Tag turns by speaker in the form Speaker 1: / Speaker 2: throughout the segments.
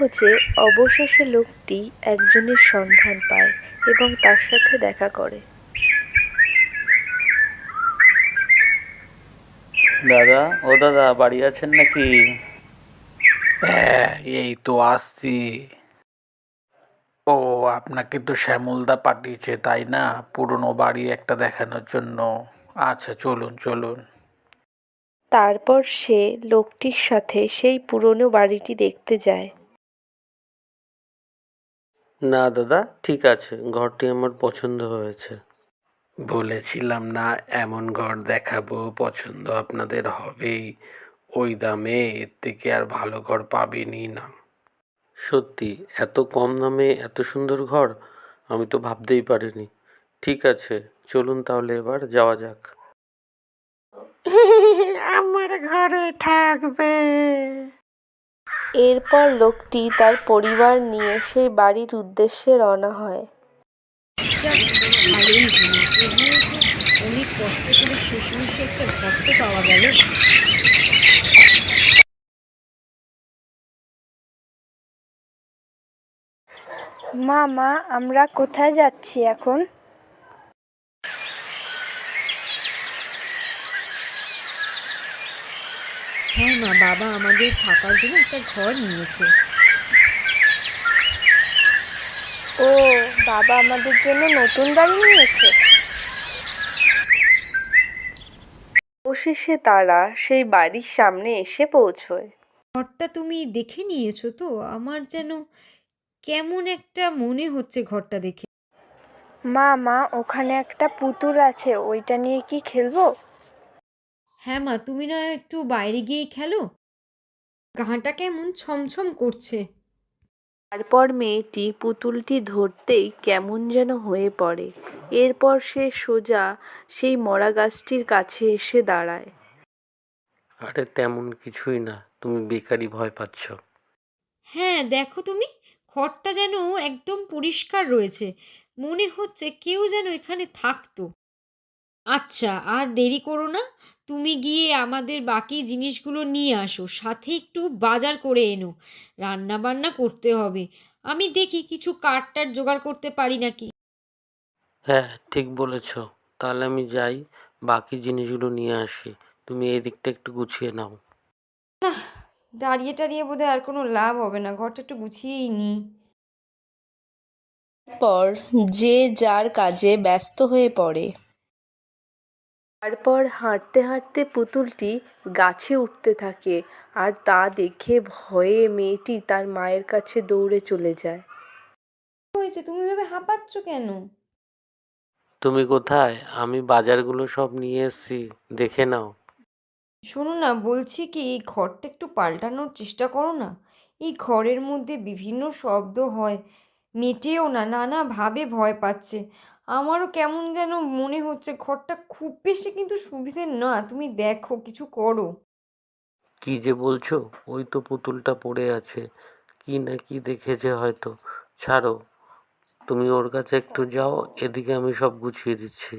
Speaker 1: খোঁজে অবশেষে লোকটি একজনের সন্ধান পায় এবং তার সাথে দেখা করে।
Speaker 2: দাদা ও দাদা বাড়ি আছেন নাকি?
Speaker 3: হ্যাঁ এই তো আসছি। ও আপনাকে তো শ্যামলদা পাঠিয়েছে তাই না? পুরনো বাড়ি একটা দেখানোর জন্য। আচ্ছা চলুন চলুন।
Speaker 1: তারপর সে লোকটির সাথে সেই পুরনো বাড়িটি দেখতে যায়।
Speaker 2: না, দাদা, ঠিক আছে। ঘরটি আমার পছন্দ হয়েছে।
Speaker 3: বলেছিলাম না, এমন ঘর দেখাবো, পছন্দ আপনাদের হবেই। ওই দামে এর থেকে আর ভালো ঘর পাবেনই না।
Speaker 2: সত্যি, এত কম দামে এত সুন্দর ঘর? আমি তো ভাবতেই পারিনি। ঠিক আছে, চলুন তাহলে এবার যাওয়া যাক।
Speaker 3: আমার ঘরে থাকবে।
Speaker 1: এরপর লোকটি তার পরিবার নিয়ে সেই বাড়ির উদ্দেশ্যে রওনা হয়। মা মা, আমরা কোথায় যাচ্ছি এখন
Speaker 4: হ্যাঁ মা বাবা আমাদের থাকার জন্য একটা ঘর নিয়েছে।
Speaker 1: ও বাবা আমাদের জন্য নতুন বাড়ি নিয়েছে। অবশেষে তারা সেই বাড়ির সামনে এসে পৌঁছয়।
Speaker 4: ঘরটা তুমি দেখে নিয়েছো তো আমার যেন কেমন একটা মনে হচ্ছে ঘরটা দেখে।
Speaker 1: মা মা ওখানে একটা পুতুল আছে ওইটা নিয়ে কি খেলব?
Speaker 4: হ্যাঁ মা তুমি না একটু বাইরে গিয়ে খেলো। গাঁটা কেমন ছমছম করছে।
Speaker 1: তারপর মেয়েটি পুতুলটি ধরতেই কেমন যেন হয়ে পড়ে। এরপর সে সোজা সেই মরা গাছটির কাছে এসে দাঁড়ায়।
Speaker 2: আরে তেমন কিছুই না তুমি বেকারি ভয় পাচ্ছ।
Speaker 4: হ্যাঁ দেখো তুমি ঘরটা যেন একদম পরিষ্কার রয়েছে। মনে হচ্ছে কেউ যেন এখানে থাকতো। আচ্ছা আর দেরি করো না তুমি গিয়ে আমাদের বাকি জিনিসগুলো নিয়ে আসো সাথে একটু বাজার করে এনো। রান্না বান্না করতে হবে। আমি দেখি কিছু কাঠ টাট জোগাড় করতে পারি নাকি?
Speaker 2: হ্যাঁ ঠিক বলেছ। তাহলে আমি যাই বাকি জিনিসগুলো নিয়ে আসি। তুমি এই দিকটা একটু গুছিয়ে নাও।
Speaker 4: না দাঁড়িয়ে টাড়িয়ে বোধহয় আর কোনো লাভ হবে না। ঘরটা একটু গুছিয়েই নিই
Speaker 1: পর যে যার কাজে ব্যস্ত হয়ে পড়ে। তারপর হাঁটতে হাঁটতে পুতুলটি গাছে উঠতে থাকে আর তা দেখে ভয়ে মেয়েটি তার মায়ের কাছে দৌড়ে চলে যায়।
Speaker 4: হয়েছে? তুমি ভেবে হাঁপাচ্ছ কেন?
Speaker 2: তুমি কোথায়? আমি বাজারগুলো সব নিয়ে এসেছি দেখে নাও।
Speaker 4: শোনো না বলছি কি এই ঘরটা একটু পাল্টানোর চেষ্টা করো না। এই ঘরের মধ্যে বিভিন্ন শব্দ হয় মেটেও না নানাভাবে ভয় পাচ্ছে। আমারও কেমন যেন মনে হচ্ছে ঘরটা খুব বেশি কিন্তু সুবিধে না। তুমি দেখো কিছু করো।
Speaker 2: কি যে বলছো? ওই তো পুতুলটা পড়ে আছে। কি না কি দেখেছে হয়তো। ছাড়ো তুমি ওর কাছে একটু যাও এদিকে আমি সব গুছিয়ে দিচ্ছি।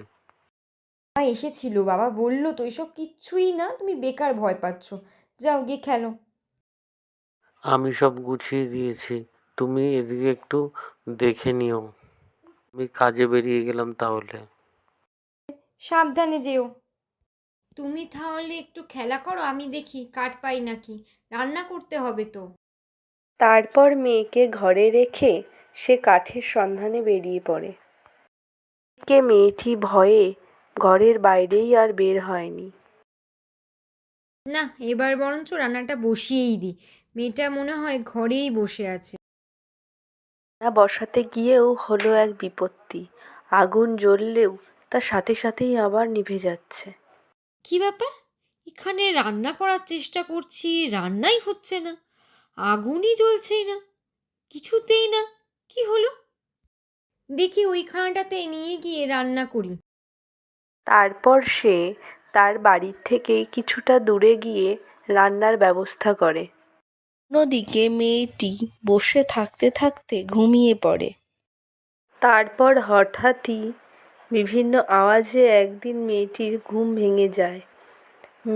Speaker 4: বাবা এসেছিল বাবা বলল তো এসব কিচ্ছুই না তুমি বেকার ভয় পাচ্ছ। যাও গিয়ে খেলো।
Speaker 2: আমি সব গুছিয়ে দিয়েছি। তুমি এদিকে একটু দেখে নিও। আমি কাজে বেরিয়ে গেলাম তাহলে।
Speaker 4: সাবধানে যেও। তুমি তাহলে একটু খেলা করো আমি দেখি কাঠ পাই নাকি। রান্না করতে হবে তো।
Speaker 1: তারপর মেয়েকে ঘরে রেখে সে কাঠের সন্ধানে বেরিয়ে পড়ে। কে মেয়েটি ভয়ে ঘরের বাইরেই আর বের হয়নি।
Speaker 4: না এবার বরঞ্চ রান্নাটা বসিয়েই দিই। মেয়েটা মনে হয় ঘরেই বসে আছে।
Speaker 1: না বসাতে গিয়েও হলো এক বিপত্তি। আগুন জ্বললেও তার সাথে সাথেই আবার নিভে যাচ্ছে।
Speaker 4: কি ব্যাপার? এখানে রান্না করার চেষ্টা করছি রান্নাই হচ্ছে না। আগুনই জ্বলছেই না। কিছুতেই না। কি হলো? দেখি ওইখানটাতে নিয়ে গিয়ে রান্না করি।
Speaker 1: তারপর সে তার বাড়ির থেকে কিছুটা দূরে গিয়ে রান্নার ব্যবস্থা করে। অন্যদিকে মেয়েটি বসে থাকতে থাকতে ঘুমিয়ে পড়ে। তারপর হঠাৎই বিভিন্ন আওয়াজে একদিন মেয়েটির ঘুম ভেঙে যায়।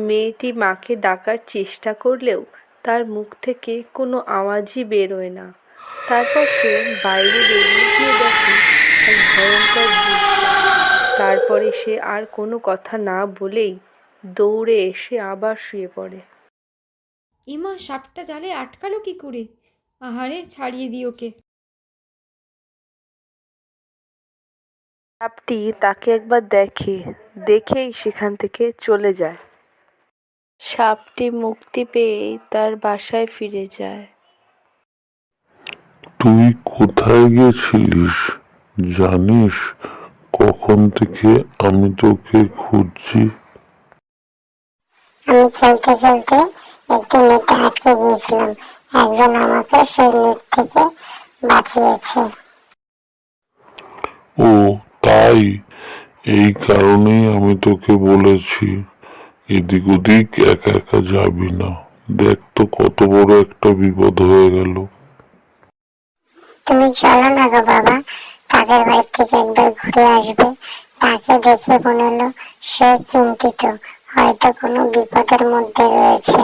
Speaker 1: মেয়েটি মাকে ডাকার চেষ্টা করলেও তার মুখ থেকে কোনো আওয়াজই বেরোয় না। তারপর সে বাইরে বেরিয়ে গিয়ে দেখে এক ভয়ঙ্কর তারপরে সে আর কোনো কথা না বলেই দৌড়ে এসে আবার শুয়ে পড়ে।
Speaker 4: এমা সাপটা জালে আটকালো কি করে? আহারে ছাড়িয়ে দিই ওকে।
Speaker 1: সাপটি তাকে একবার দেখে দেখেই সেখান থেকে চলে যায়। সাপটি মুক্তি পেয়েই তার বাসায় ফিরে যায়।
Speaker 5: তুই কোথায় গেছিলিস? জানিস কখন থেকে আমি তোকে খুঁজছি?
Speaker 6: আমি খেলতে খেলতে একটি নেটে আটকে গিয়েছিলাম। একজন আমাকে সেই নেট থেকে বাঁচিয়েছে।
Speaker 5: ও তাই? এই কারণেই আমি তোকে বলেছি এদিক ওদিক একা একা যাবি না। দেখ তো কত বড় একটা বিপদ হয়ে গেল।
Speaker 6: তুমি চলো না গো বাবা তাদের বাড়ি থেকে একবার ঘুরে আসবে। তাকে দেখে মনে হলো সে চিন্তিত হয়তো কোনো বিপদের মধ্যে রয়েছে।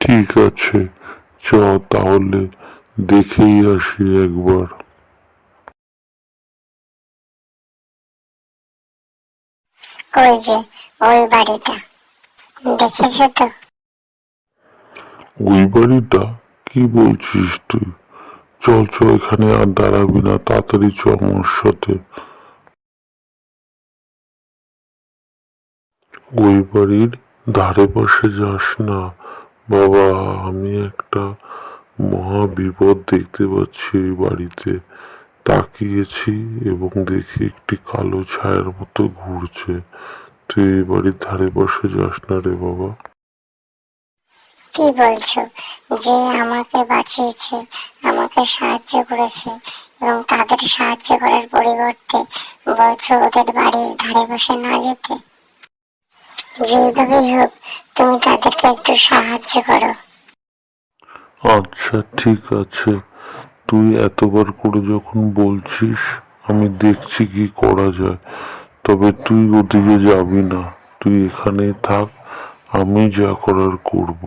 Speaker 5: ঠিক আছে চ তাহলে দেখেই আসি একবার।
Speaker 6: ওই যে ওই বাড়িটা দেখেছ তো?
Speaker 5: ওই বাড়িটা? কি বলছিস তুই? চল চল এখানে আর দাঁড়াবি না তাড়াতাড়ি চ আমার সাথে। ওই বাড়ির ধারে পাশে যাস না বাবা, আমি একটা মহা বিপদ দেখতে পাচ্ছি এই বাড়িতে। তাকিয়েছি এবং দেখি একটি কালো ছায়ার মতো ঘুরছে। তুই এই বাড়ির ধারে পাশে যাস না রে বাবা।
Speaker 6: কি বলছো? যে আমাকে বাঁচিয়েছে, আমাকে সাহায্য করেছে এবং তাদের সাহায্য করার পরিবর্তে বলছো ওদের বাড়ির ধারে বসে না যেতে? যেভাবেই হোক, তুমি তাদেরকে একটু সাহায্য করো।
Speaker 5: আচ্ছা ঠিক আছে। তুই এতবার করে যখন বলছিস, আমি দেখছি কি করা যায়। তবে তুই ওদিকে যাবি না। তুই এখানেই থাক, আমি যা করার করব।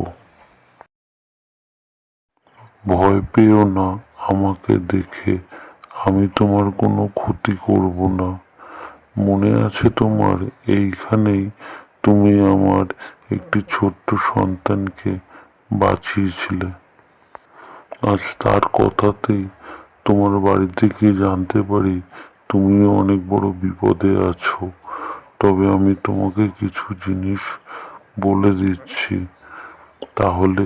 Speaker 5: ভয় পেও না আমাকে দেখে। আমি তোমার কোনো ক্ষতি করব না। মনে আছে তোমার, এইখানেই তুমি আমার একটি ছোট্ট সন্তানকে বাঁচিয়েছিলে। আজ তার কথাতেই তোমার বাড়ি থেকে জানতে পারি তুমি অনেক বড় বিপদে আছো। তবে আমি তোমাকে কিছু জিনিস বলে দিচ্ছি। তাহলে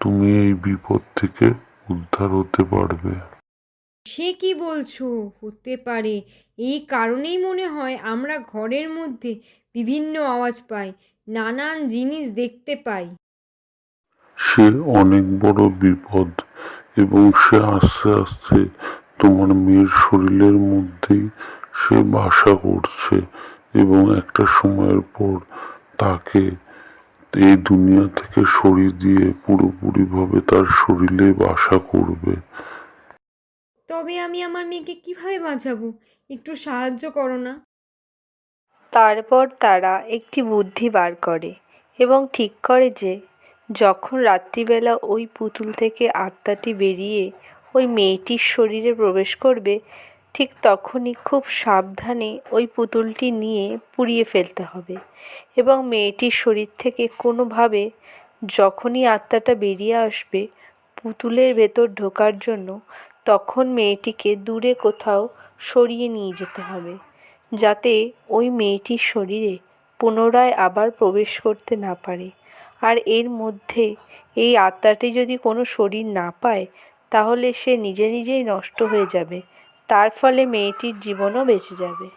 Speaker 5: তুমি এই বিপদ থেকে উদ্ধার হতে পারবে।
Speaker 4: সে কি বলছো? হতে পারে। এই কারণেই মনে হয় আমরা ঘরের মধ্যে বিভিন্ন আওয়াজ পাই, নানান জিনিস দেখতে পাই।
Speaker 5: সে অনেক বড় বিপদ এবং সে আস্তে আস্তে তোমার মেয়ের শরীরের মধ্যেই সে বাসা করছে এবং একটা সময়ের পর তাকে এই দুনিয়া থেকে সরিয়ে দিয়ে পুরোপুরিভাবে তার শরীরে বাসা করবে।
Speaker 4: তবে আমি আমার মেয়েকে কীভাবে বাঁচাবো? একটু সাহায্য করো না।
Speaker 1: তারপর তারা একটি বুদ্ধি বার করে এবং ঠিক করে যে, যখন রাত্রিবেলা ওই পুতুল থেকে আত্মাটি বেরিয়ে ওই মেয়েটির শরীরে প্রবেশ করবে, ঠিক তখনই খুব সাবধানে ওই পুতুলটি নিয়ে পুড়িয়ে ফেলতে হবে এবং মেয়েটির শরীর থেকে কোনোভাবে যখনই আত্মাটা বেরিয়ে আসবে, পুতুলের ভেতর ঢোকার জন্য তখন মেয়েটিকে দূরে কোথাও সরিয়ে নিয়ে যেতে হবে, যাতে ওই মেয়েটির শরীরে পুনরায় আবার প্রবেশ করতে না পারে। আর এর মধ্যে এই আত্মাটি যদি কোনো শরীর না পায়, তাহলে সে নিজে নিজেই নষ্ট হয়ে যাবে। তার ফলে মেয়েটির জীবনও বেঁচে যাবে।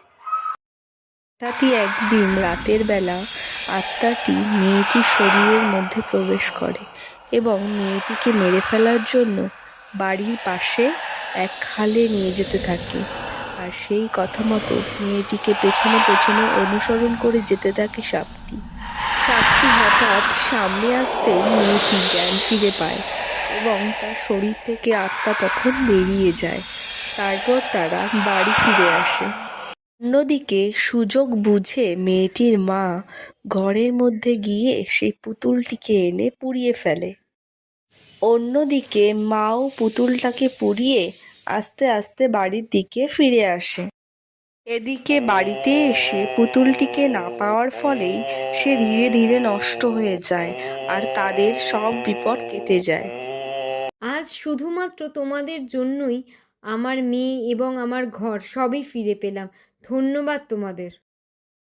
Speaker 1: তাতে একদিন রাতের বেলা আত্মাটি মেয়েটির শরীরের মধ্যে প্রবেশ করে এবং মেয়েটিকে মেরে ফেলার জন্য বাড়ির পাশে এক খালে নিয়ে যেতে থাকে। আর সেই কথা মতো মেয়েটিকে পেছনে পেছনে অনুসরণ করে যেতে থাকে সাপটি। সাপটি হঠাৎ সামনে আসতেই মেয়েটি জ্ঞান ফিরে পায় এবং তার শরীর থেকে আত্মা তখন বেরিয়ে যায়। তারপর তারা বাড়ি ফিরে আসে। অন্যদিকে সুযোগ বুঝে মেয়েটির মা ঘরের মধ্যে গিয়ে সেই পুতুলটিকে এনে পুড়িয়ে ফেলে। অন্যদিকে মাও পুতুলটাকে পুড়িয়ে আস্তে আস্তে বাড়ির দিকে ফিরে আসে। এদিকে বাড়িতে এসে পুতুলটিকে না পাওয়ার ফলেই সে ধীরে ধীরে নষ্ট হয়ে যায় আর তাদের সব বিপদ কেটে যায়।
Speaker 4: আজ শুধুমাত্র তোমাদের জন্যই আমার মেয়ে এবং আমার ঘর সবই ফিরে পেলাম। ধন্যবাদ তোমাদের।